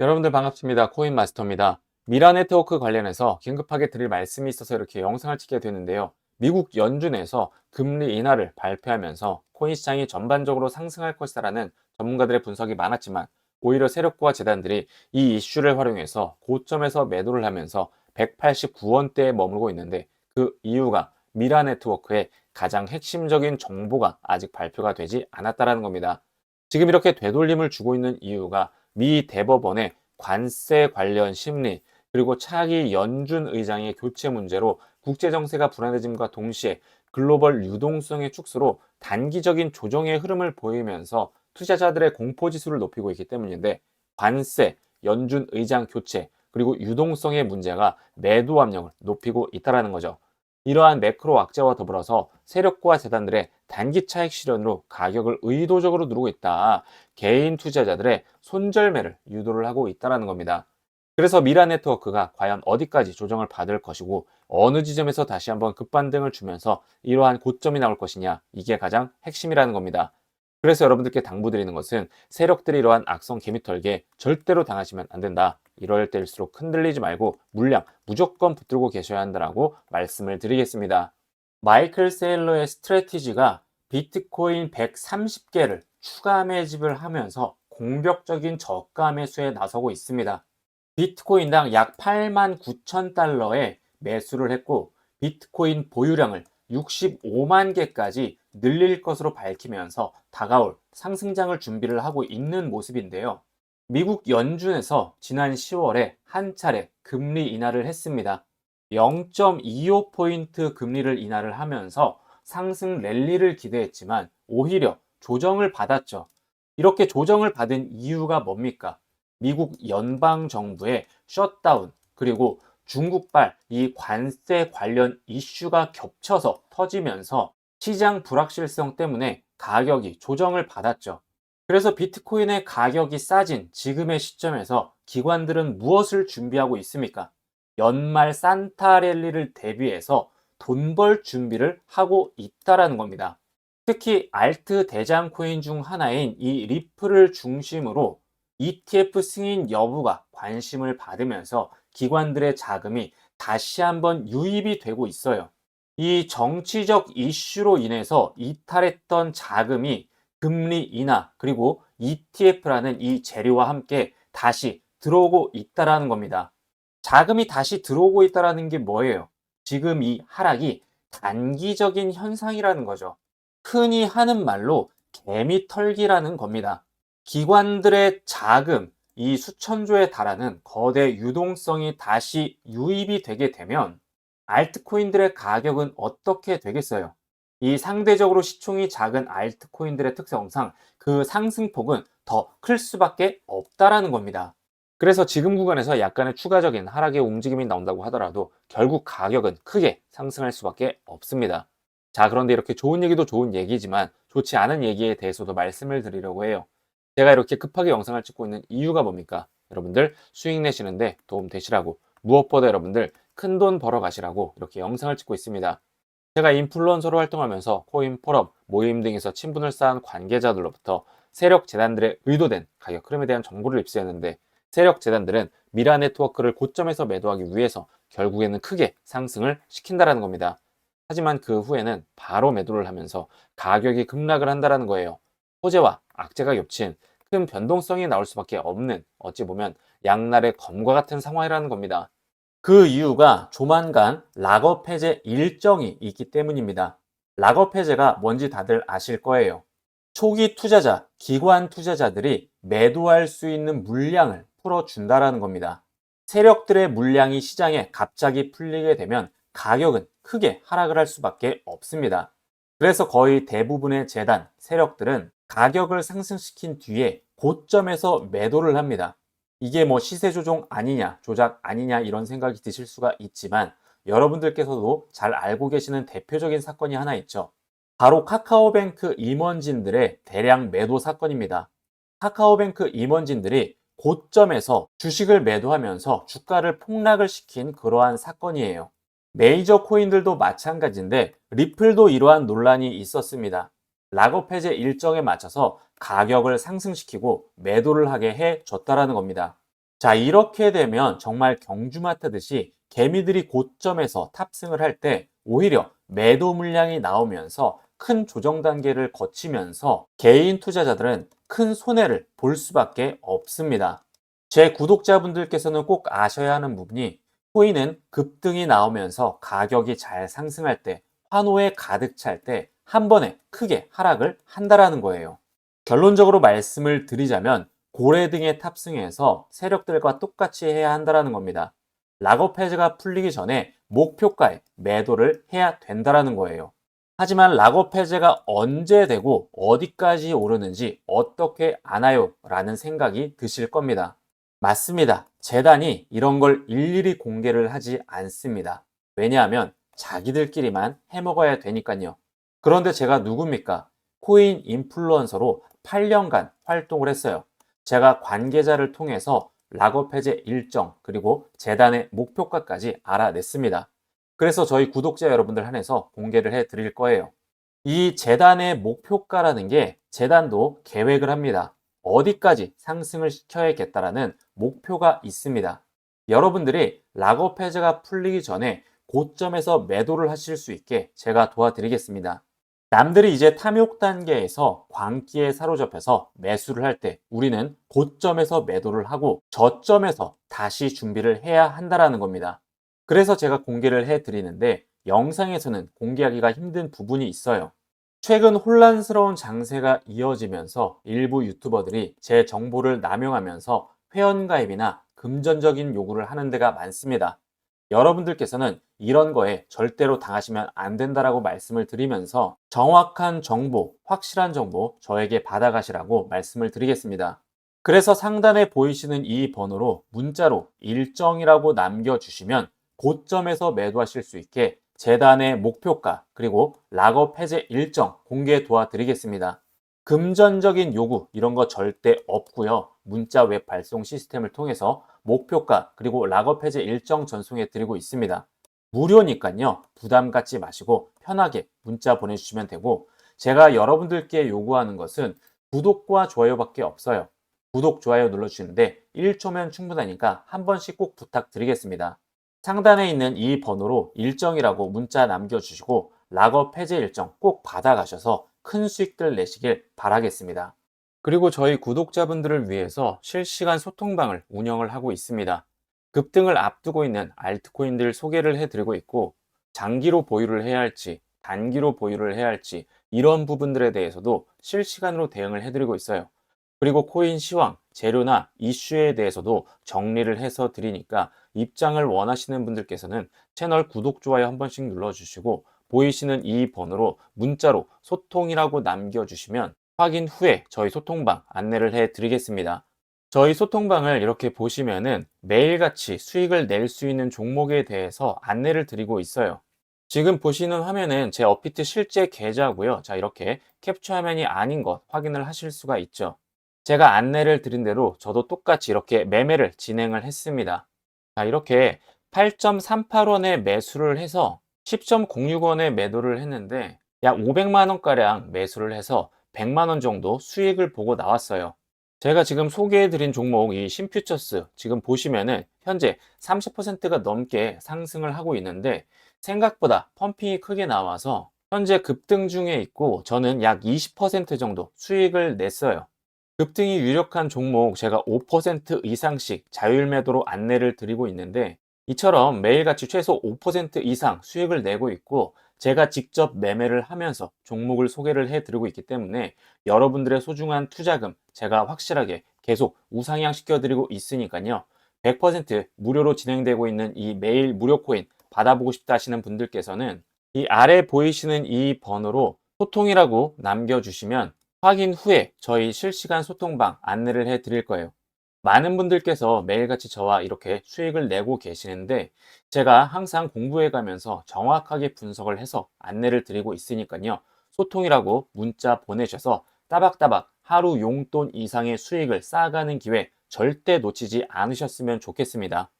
여러분들 반갑습니다. 코인 마스터입니다. 미라 네트워크 관련해서 긴급하게 드릴 말씀이 있어서 이렇게 영상을 찍게 되는데요. 미국 연준에서 금리 인하를 발표하면서 코인 시장이 전반적으로 상승할 것이라는 전문가들의 분석이 많았지만 오히려 세력과 재단들이 이 이슈를 활용해서 고점에서 매도를 하면서 189원대에 머물고 있는데 그 이유가 미라 네트워크의 가장 핵심적인 정보가 아직 발표가 되지 않았다라는 겁니다. 지금 이렇게 되돌림을 주고 있는 이유가 미 대법원의 관세 관련 심리 그리고 차기 연준 의장의 교체 문제로 국제 정세가 불안해짐과 동시에 글로벌 유동성의 축소로 단기적인 조정의 흐름을 보이면서 투자자들의 공포 지수를 높이고 있기 때문인데 관세, 연준 의장 교체 그리고 유동성의 문제가 매도 압력을 높이고 있다라는 거죠. 이러한 매크로 악재와 더불어서 세력과 재단들의 단기 차익 실현으로 가격을 의도적으로 누르고 있다. 개인 투자자들의 손절매를 유도를 하고 있다는 겁니다. 그래서 미라 네트워크가 과연 어디까지 조정을 받을 것이고 어느 지점에서 다시 한번 급반등을 주면서 이러한 고점이 나올 것이냐 이게 가장 핵심이라는 겁니다. 그래서 여러분들께 당부드리는 것은 세력들이 이러한 악성 개미털기에 절대로 당하시면 안 된다. 이럴 때일수록 흔들리지 말고 물량 무조건 붙들고 계셔야 한다라고 말씀을 드리겠습니다. 마이클 세일러의 스트레티지가 비트코인 130개를 추가 매집을 하면서 공격적인 저가 매수에 나서고 있습니다. 비트코인당 약 8만 9천 달러에 매수를 했고 비트코인 보유량을 65만 개까지 늘릴 것으로 밝히면서 다가올 상승장을 준비를 하고 있는 모습인데요. 미국 연준에서 지난 10월에 한 차례 금리 인하를 했습니다. 0.25포인트 금리를 인하를 하면서 상승 랠리를 기대했지만 오히려 조정을 받았죠. 이렇게 조정을 받은 이유가 뭡니까? 미국 연방 정부의 셧다운 그리고 중국발 이 관세 관련 이슈가 겹쳐서 터지면서 시장 불확실성 때문에 가격이 조정을 받았죠. 그래서 비트코인의 가격이 싸진 지금의 시점에서 기관들은 무엇을 준비하고 있습니까? 연말 산타랠리를 대비해서 돈 벌 준비를 하고 있다라는 겁니다. 특히 알트 대장 코인 중 하나인 이 리플을 중심으로 ETF 승인 여부가 관심을 받으면서 기관들의 자금이 다시 한번 유입이 되고 있어요. 이 정치적 이슈로 인해서 이탈했던 자금이 금리 인하 그리고 ETF라는 이 재료와 함께 다시 들어오고 있다라는 겁니다. 자금이 다시 들어오고 있다라는 게 뭐예요? 지금 이 하락이 단기적인 현상이라는 거죠. 흔히 하는 말로 개미 털기라는 겁니다. 기관들의 자금, 이 수천조에 달하는 거대 유동성이 다시 유입이 되게 되면 알트코인들의 가격은 어떻게 되겠어요? 이 상대적으로 시총이 작은 알트코인들의 특성상 그 상승폭은 더 클 수밖에 없다라는 겁니다. 그래서 지금 구간에서 약간의 추가적인 하락의 움직임이 나온다고 하더라도 결국 가격은 크게 상승할 수밖에 없습니다. 자, 그런데 이렇게 좋은 얘기도 좋은 얘기지만 좋지 않은 얘기에 대해서도 말씀을 드리려고 해요. 제가 이렇게 급하게 영상을 찍고 있는 이유가 뭡니까? 여러분들 수익 내시는데 도움 되시라고 무엇보다 여러분들 큰 돈 벌어 가시라고 이렇게 영상을 찍고 있습니다. 제가 인플루언서로 활동하면서 코인 포럼, 모임 등에서 친분을 쌓은 관계자들로부터 세력 재단들의 의도된 가격 흐름에 대한 정보를 입수했는데 세력 재단들은 미라 네트워크를 고점에서 매도하기 위해서 결국에는 크게 상승을 시킨다라는 겁니다. 하지만 그 후에는 바로 매도를 하면서 가격이 급락을 한다라는 거예요. 호재와 악재가 겹친 큰 변동성이 나올 수밖에 없는 어찌 보면 양날의 검과 같은 상황이라는 겁니다. 그 이유가 조만간 락업 해제 일정이 있기 때문입니다. 락업 해제가 뭔지 다들 아실 거예요. 초기 투자자, 기관 투자자들이 매도할 수 있는 물량을 풀어준다라는 겁니다. 세력들의 물량이 시장에 갑자기 풀리게 되면 가격은 크게 하락을 할 수밖에 없습니다. 그래서 거의 대부분의 재단, 세력들은 가격을 상승시킨 뒤에 고점에서 매도를 합니다. 이게 뭐 시세 조종 아니냐, 조작 아니냐 이런 생각이 드실 수가 있지만 여러분들께서도 잘 알고 계시는 대표적인 사건이 하나 있죠. 바로 카카오뱅크 임원진들의 대량 매도 사건입니다. 카카오뱅크 임원진들이 고점에서 주식을 매도하면서 주가를 폭락을 시킨 그러한 사건이에요. 메이저 코인들도 마찬가지인데 리플도 이러한 논란이 있었습니다. 락업 해제 일정에 맞춰서 가격을 상승시키고 매도를 하게 해 줬다라는 겁니다. 자, 이렇게 되면 정말 경주마타듯이 개미들이 고점에서 탑승을 할 때 오히려 매도 물량이 나오면서 큰 조정 단계를 거치면서 개인 투자자들은 큰 손해를 볼 수밖에 없습니다. 제 구독자분들께서는 꼭 아셔야 하는 부분이 코인은 급등이 나오면서 가격이 잘 상승할 때 환호에 가득 찰 때 한 번에 크게 하락을 한다라는 거예요. 결론적으로 말씀을 드리자면 고래 등에 탑승해서 세력들과 똑같이 해야 한다라는 겁니다. 락업 해제가 풀리기 전에 목표가에 매도를 해야 된다라는 거예요. 하지만 락업 해제가 언제 되고 어디까지 오르는지 어떻게 아나요? 라는 생각이 드실 겁니다. 맞습니다. 재단이 이런 걸 일일이 공개를 하지 않습니다. 왜냐하면 자기들끼리만 해먹어야 되니까요. 그런데 제가 누굽니까? 코인 인플루언서로 8년간 활동을 했어요. 제가 관계자를 통해서 락업 해제 일정 그리고 재단의 목표가까지 알아냈습니다. 그래서 저희 구독자 여러분들 한해서 공개를 해 드릴 거예요. 이 재단의 목표가라는 게 재단도 계획을 합니다. 어디까지 상승을 시켜야겠다라는 목표가 있습니다. 여러분들이 락업 해제가 풀리기 전에 고점에서 매도를 하실 수 있게 제가 도와드리겠습니다. 남들이 이제 탐욕 단계에서 광기에 사로잡혀서 매수를 할 때 우리는 고점에서 매도를 하고 저점에서 다시 준비를 해야 한다라는 겁니다. 그래서 제가 공개를 해 드리는데 영상에서는 공개하기가 힘든 부분이 있어요. 최근 혼란스러운 장세가 이어지면서 일부 유튜버들이 제 정보를 남용하면서 회원가입이나 금전적인 요구를 하는 데가 많습니다. 여러분들께서는 이런 거에 절대로 당하시면 안 된다라고 말씀을 드리면서 정확한 정보, 확실한 정보 저에게 받아가시라고 말씀을 드리겠습니다. 그래서 상단에 보이시는 이 번호로 문자로 일정이라고 남겨주시면 고점에서 매도하실 수 있게 재단의 목표가 그리고 락업 해제 일정 공개 도와드리겠습니다. 금전적인 요구 이런 거 절대 없고요. 문자 웹 발송 시스템을 통해서 목표가 그리고 락업 해제 일정 전송해 드리고 있습니다. 무료니까요. 부담 갖지 마시고 편하게 문자 보내주시면 되고 제가 여러분들께 요구하는 것은 구독과 좋아요밖에 없어요. 구독, 좋아요 눌러주시는데 1초면 충분하니까 한 번씩 꼭 부탁드리겠습니다. 상단에 있는 이 번호로 일정이라고 문자 남겨주시고 락업 해제 일정 꼭 받아가셔서 큰 수익들 내시길 바라겠습니다. 그리고 저희 구독자분들을 위해서 실시간 소통방을 운영을 하고 있습니다. 급등을 앞두고 있는 알트코인들 소개를 해드리고 있고 장기로 보유를 해야 할지 단기로 보유를 해야 할지 이런 부분들에 대해서도 실시간으로 대응을 해드리고 있어요. 그리고 코인 시황, 재료나 이슈에 대해서도 정리를 해서 드리니까 입장을 원하시는 분들께서는 채널 구독, 좋아요 한 번씩 눌러주시고 보이시는 이 번호로 문자로 소통이라고 남겨주시면 확인 후에 저희 소통방 안내를 해 드리겠습니다. 저희 소통방을 이렇게 보시면은 매일같이 수익을 낼 수 있는 종목에 대해서 안내를 드리고 있어요. 지금 보시는 화면은 제 어피트 실제 계좌고요. 자, 이렇게 캡처 화면이 아닌 것 확인을 하실 수가 있죠. 제가 안내를 드린 대로 저도 똑같이 이렇게 매매를 진행을 했습니다. 자, 이렇게 8.38원에 매수를 해서 10.06원에 매도를 했는데 약 500만원가량 매수를 해서 100만원 정도 수익을 보고 나왔어요. 제가 지금 소개해드린 종목 이 신퓨처스 지금 보시면은 현재 30%가 넘게 상승을 하고 있는데 생각보다 펌핑이 크게 나와서 현재 급등 중에 있고 저는 약 20% 정도 수익을 냈어요. 급등이 유력한 종목 제가 5% 이상씩 자율 매도로 안내를 드리고 있는데 이처럼 매일같이 최소 5% 이상 수익을 내고 있고 제가 직접 매매를 하면서 종목을 소개를 해드리고 있기 때문에 여러분들의 소중한 투자금 제가 확실하게 계속 우상향 시켜드리고 있으니까요. 100% 무료로 진행되고 있는 이 매일 무료 코인 받아보고 싶다 하시는 분들께서는 이 아래 보이시는 이 번호로 소통이라고 남겨주시면 확인 후에 저희 실시간 소통방 안내를 해 드릴 거예요. 많은 분들께서 매일같이 저와 이렇게 수익을 내고 계시는데 제가 항상 공부해 가면서 정확하게 분석을 해서 안내를 드리고 있으니까요. 소통이라고 문자 보내셔서 따박따박 하루 용돈 이상의 수익을 쌓아가는 기회 절대 놓치지 않으셨으면 좋겠습니다.